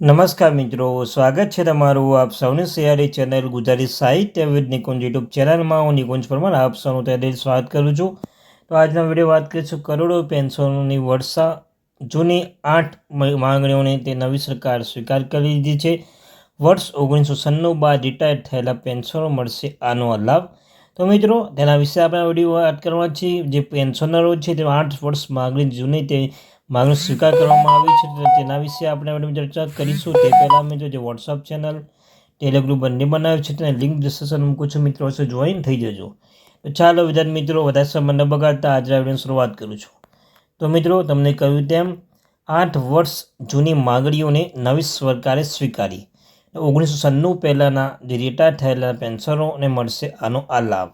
નમસ્કાર મિત્રો, સ્વાગત છે તમારું આપ સૌની સિયારી ચેનલ ગુજરાતી સાહિત્ય વિદ નિકુંજ યુટ્યુબ ચેનલમાં. હું નિકુંજ પરમાર, આપ સૌનું તહેદિલ સ્વાગત કરું છું. તો આજના વીડિયો વાત કરીશું કરોડો પેન્શનોની વર્ષા. જૂની આઠ માંગણીઓને તે નવી સરકાર સ્વીકાર કરી લીધી છે. વર્ષ ઓગણીસો છન્નું બાદ રિટાયર થયેલા પેન્શનો મળશે આનો લાભ. તો મિત્રો, તેના વિશે આપણે વીડિયો વાત કરવા છીએ. જે પેન્શનરો છે તે આઠ વર્ષ માંગણી જૂની તે માંગણી સ્વીકાર કરવામાં આવી છે તો તેના વિશે આપણે ચર્ચા કરીશું. તે પહેલાં મિત્રો જે વોટ્સઅપ ચેનલ ટેલિગ્રુપ બંને બનાવ્યું છે તેને લિંક ડિસ્કશન મૂકું છું. મિત્રો, હશે જોઈન થઈ જજો. તો ચાલો વિદ્યાર્થી મિત્રો, વધારે સમય ન બગાડતા આજે આવીને શરૂઆત કરું છું. તો મિત્રો, તમને કહ્યું તેમ, આઠ વર્ષ જૂની માગણીઓને નવી સરકારે સ્વીકારી. ઓગણીસો છન્નું પહેલાંના જે રિટાયર થયેલા પેન્શનરોને મળશે આનો આ લાભ.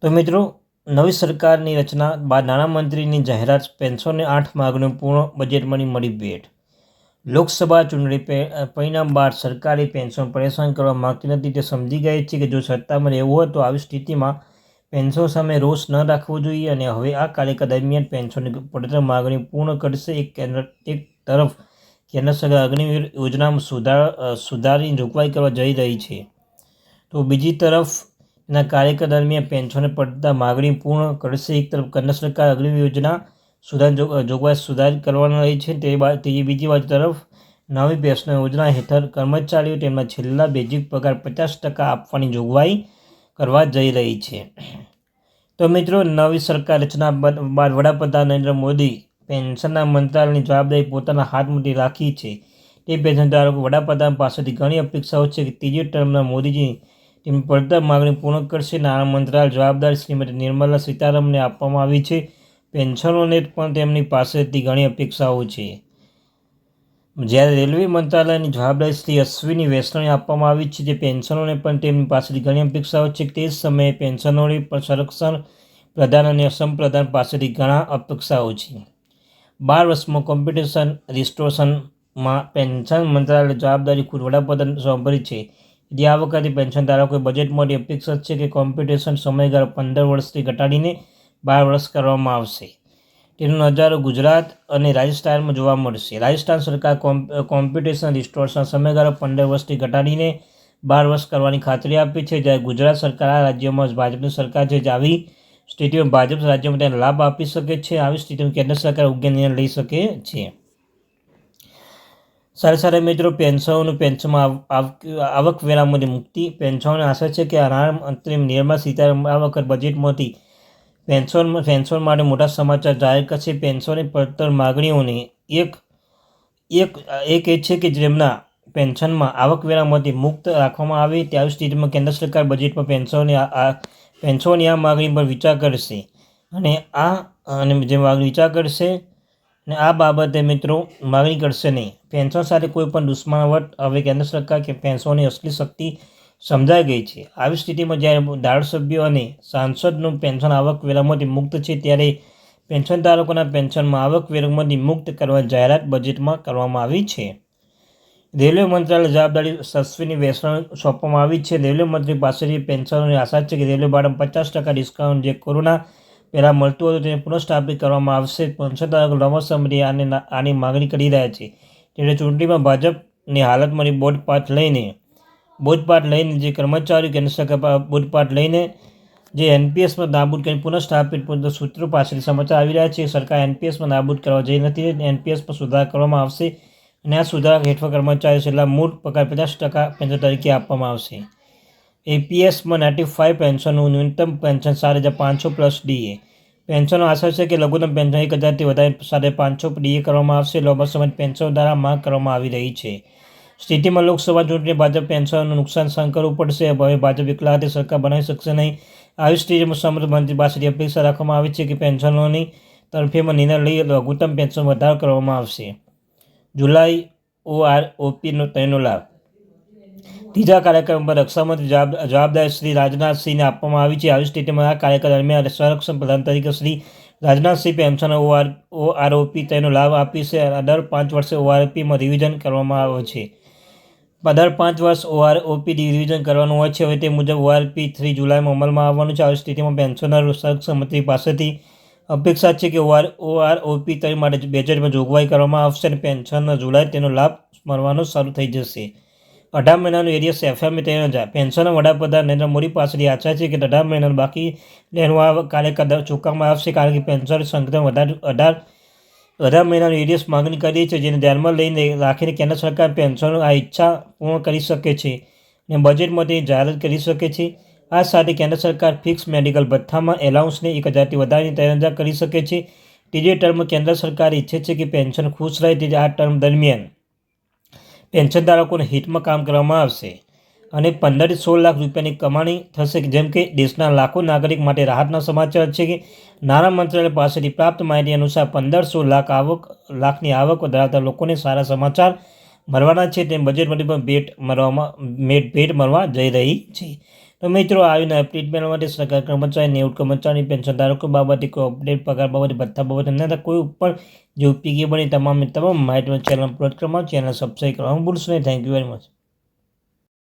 તો મિત્રો નવી સરકારની રચના બાદ નાણામંત્રીની જાહેરાત પેન્શનને આઠ માગણીઓ પૂર્ણ બજેટમાંની મળી ભેટ. લોકસભા ચૂંટણી પરિણામ બાદ સરકારે પેન્શન પરેશાન કરવા માગતી નથી. તે સમજી ગઈ છે કે જો સત્તામાં રહેવું હોય તો આવી સ્થિતિમાં પેન્શન સામે રોષ ન રાખવો જોઈએ અને હવે આ કાર્યકાળ દરમિયાન પેન્શનની પડતર માગણી પૂર્ણ કરશે. એક કેન્દ્ર, એક તરફ કેન્દ્ર સરકાર અગ્નિવીર યોજનામાં સુધાર સુધારી જોગવાઈ કરવા જઈ રહી છે. તો બીજી તરફ એના કાર્યકાળ દરમિયાન પેન્શનને પડતા માગણી પૂર્ણ કરશે. એક તરફ કેન્દ્ર સરકાર અગ્રિમ યોજના સુધાર જોગવાઈ સુધાર કરવાની રહી છે. તે બીજી બાજુ તરફ નવી પેન્શન યોજના હેઠળ કર્મચારીઓ તેમના છેલ્લા બેઝિક પગાર પચાસ ટકા આપવાની જોગવાઈ કરવા જઈ રહી છે. તો મિત્રો, નવી સરકાર રચના બાદ વડાપ્રધાન નરેન્દ્ર મોદી પેન્શનના મંત્રાલયની જવાબદારી પોતાના હાથમાંથી રાખી છે. તે પેન્શન ધારકો વડાપ્રધાન પાસેથી ઘણી અપેક્ષાઓ છે કે ત્રીજી ટર્મના મોદીજી તેમની પડતર માગણી પૂર્ણ કરશે. નાણાં મંત્રાલય જવાબદારી શ્રીમતી નિર્મલા સીતારામને આપવામાં આવી છે. પેન્શનોને પણ તેમની પાસેથી ઘણી અપેક્ષાઓ છે. જ્યારે રેલવે મંત્રાલયની જવાબદારી શ્રી અશ્વિની વૈષ્ણવને આપવામાં આવી છે, જે પેન્શનોને પણ તેમની પાસેથી ઘણી અપેક્ષાઓ છે. તે જ સમયે પેન્શનોની પણ સંરક્ષણ પ્રધાન અને અસમ પ્રધાન પાસેથી ઘણા અપેક્ષાઓ છે. બાર વર્ષમાં કોમ્પિટિશન રિસ્ટોરેશનમાં પેન્શન મંત્રાલય જવાબદારી ખુદ વડાપ્રધાન સોંપી છે. જે આ વખતે પેન્શન ધારકોએ બજેટ મોટી અપેક્ષા છે કે કોમ્પિટિશન સમયગાળો પંદર વર્ષથી ઘટાડીને બાર વર્ષ કરવામાં આવશે. તેનો નજારો ગુજરાત અને રાજસ્થાનમાં જોવા મળશે. રાજસ્થાન સરકાર કોમ્પ કોમ્પિટિશન રિસ્ટોર્સના સમયગાળો પંદર વર્ષથી ઘટાડીને બાર વર્ષ કરવાની ખાતરી આપી છે. જ્યારે ગુજરાત સરકાર આ રાજ્યમાં ભાજપની સરકાર છે, જે આવી સ્થિતિમાં ભાજપ રાજ્યમાં તેને લાભ આપી શકે છે. આવી સ્થિતિમાં કેન્દ્ર સરકાર યોગ્ય નિર્ણય લઈ શકે છે. સાથે સારા મિત્રો, પેન્શનોનું પેન્શનમાં આવક આવ- આવકવેરામાંથી મુક્તિ. પેન્શનોને આશા છે કે નાણામંત્રી નિર્મલા સીતારામન આ વખત બજેટમાંથી પેન્શન પેન્શન માટે મોટા સમાચાર જાહેર કરશે. પેન્શનની પડતર માગણીઓને એક એક એક એ છે કે જેમના પેન્શનમાં આવકવેરામાંથી મુક્ત રાખવામાં આવે ત્યારે સ્થિતિમાં કેન્દ્ર સરકાર બજેટમાં પેન્શનની આ પેન્શનની આ માગણી પર વિચાર કરશે. અને આ, અને જે માગણી વિચાર કરશે અને આ બાબતે મિત્રો માગણી કરશે નહીં. પેન્શન સાથે કોઈ પણ દુશ્મનાવટ હવે કેન્દ્ર સરકાર કે પેન્શનની અસલી શક્તિ સમજાઈ ગઈ છે. આવી સ્થિતિમાં જ્યારે ધારાસભ્યો અને સાંસદનું પેન્શન આવક વેરામાંથી મુક્ત છે, ત્યારે પેન્શન ધારકોના પેન્શનમાં આવક વેરામાંથી મુક્ત કરવા જાહેરાત બજેટમાં કરવામાં આવી છે. રેલવે મંત્રાલય જવાબદારી સસ્વીની વૈષ્ણવ સોંપવામાં આવી છે. રેલવે મંત્રી પાસેથી પેન્શનોની આશા છે કે રેલવે ભાડામાં પચાસ ટકા ડિસ્કાઉન્ટ જે કોરોના પહેલાં મળતું હતું તેને પુનઃસ્થાપિત કરવામાં આવશે, પણ છતાં રમત સમિતિ આને આની માગણી કરી રહ્યા છે. ત્યારે ચૂંટણીમાં ભાજપની હાલતમાંની બોધપાઠ લઈને બોધપાઠ લઈને જે કર્મચારીઓ કેન્દ્ર સરકાર બોધપાઠ લઈને જે એનપીએસમાં નાબૂદ કરી પુનઃસ્થાપિત પુનઃ સૂત્રો પાસેથી સમાચાર આવી રહ્યા છે, સરકાર એનપીએસમાં નાબૂદ કરવા જઈ નથી એનપીએસમાં સુધાર કરવામાં આવશે, અને આ સુધારા હેઠળ કર્મચારીઓ છેલ્લા મૂળ પગાર પચાસ ટકા પેન્શન તરીકે આપવામાં આવશે. એપીએસમાં નાઇન્ટી ફાઇવ પેન્શનનું ન્યૂનતમ પેન્શન સાત હજાર પાંચસો પ્લસ ડીએ પેન્શનનો આશા છે કે લઘુત્તમ પેન્શન એક હજારથી વધારે સાથે પાંચસો ડીએ કરવામાં આવશે. લાંબા સમય પેન્શન દ્વારા માંગ કરવામાં આવી રહી છે. સ્થિતિમાં લોકસભા ચૂંટણી ભાજપ પેન્શનનું નુકસાન સહન કરવું પડશે. હવે ભાજપ એકલા સરકાર બનાવી શકશે નહીં. આવી સ્થિતિમાં સમૃદ્ધ મંત્રી પાસેથી અપેક્ષા રાખવામાં આવી છે કે પેન્શનોની તરફેમાં નિર્ણય લઈ લઘુત્તમ પેન્શન વધારો કરવામાં આવશે. જુલાઈ ઓઆર ઓપીનો તેનો લાભ. ત્રીજા કાર્યક્રમ પર રક્ષામંત્રી જવાબદારી શ્રી રાજનાથસિંહને આપવામાં આવી છે. આવી સ્થિતિમાં આ કાર્યક્રમ દરમિયાન સંરક્ષણ પ્રધાન તરીકે Shri Rajnath Singh pension OR OROP તેનો લાભ આપીશે અને દર પાંચ વર્ષે ઓઆરપીમાં રિવિઝન કરવામાં આવે છે. દર પાંચ વર્ષ ઓઆરઓપી રિવિઝન કરવાનું હોય છે. હવે તે મુજબ ઓઆરપી થ્રી જુલાઈમાં અમલમાં આવવાનું છે. આવી સ્થિતિમાં પેન્શનર સંરક્ષણ મંત્રી પાસેથી અપેક્ષા છે કે ઓઆર ઓઆરઓપી તે માટે બજેટમાં જોગવાઈ કરવામાં આવશે અને પેન્શનના જુલાઈ તેનો લાભ મળવાનો શરૂ થઈ જશે. અઢાર મહિનાનું એરિયસ એફએમ ત્રણ હજાર પેન્શનના વડાપ્રધાન નરેન્દ્ર મોદી પાસેથી આશા છે કે અઢાર મહિનાનું બાકી લેવાનું આ કાર્યક્રમ ચૂકવવામાં આવશે કારણ કે પેન્શન સંગઠન વધારે અઢાર અઢાર મહિનાનું એરિયસ માગણી કરી છે, જેને ધ્યાનમાં લઈને રાખીને કેન્દ્ર સરકાર પેન્શન આ ઈચ્છા પૂર્ણ કરી શકે છે અને બજેટમાં તે જાહેરાત કરી શકે છે. આ સાથે કેન્દ્ર સરકાર ફિક્સ મેડિકલ ભથ્થામાં એલાઉન્સને એક હજારથી વધારીને ત્રણ કરી શકે છે. ત્રીજી ટર્મ કેન્દ્ર સરકાર ઈચ્છે છે કે પેન્શન ખુશ રહે તે આ ટર્મ દરમિયાન. પેન્શન ધારકોને હિતમાં કામ કરવામાં આવશે અને પંદરથી સોળ લાખ રૂપિયાની કમાણી થશે જેમ કે દેશના લાખો નાગરિક માટે રાહતના સમાચાર છે કે નાણાં મંત્રાલય પાસેથી પ્રાપ્ત માહિતી અનુસાર પંદર સોળ લાખ આવક લાખની આવક ધરાવતા લોકોને સારા સમાચાર મળવાના છે તેમ બજેટમાંથી પણ ભેટ મળવામાં ભેટ મળવા જઈ રહી છે. તો મિત્રો, આવીને અપડેટ મેળવવા માટે સરકાર કર્મચારી નેવું કર્મચારી પેન્શન ધારકો બાબતે કોઈ અપડેટ પગાર બાબતે, ભથ્થા બાબતે અન્યથા કોઈ પણ જે ઉપયોગી બની તમામ તમામ માહિતી ચેનલ અપલોડ કરવામાં ચેનલ સબસ્ક્રાઈબ કરવાનું ભૂલશો નહીં. Thank you very much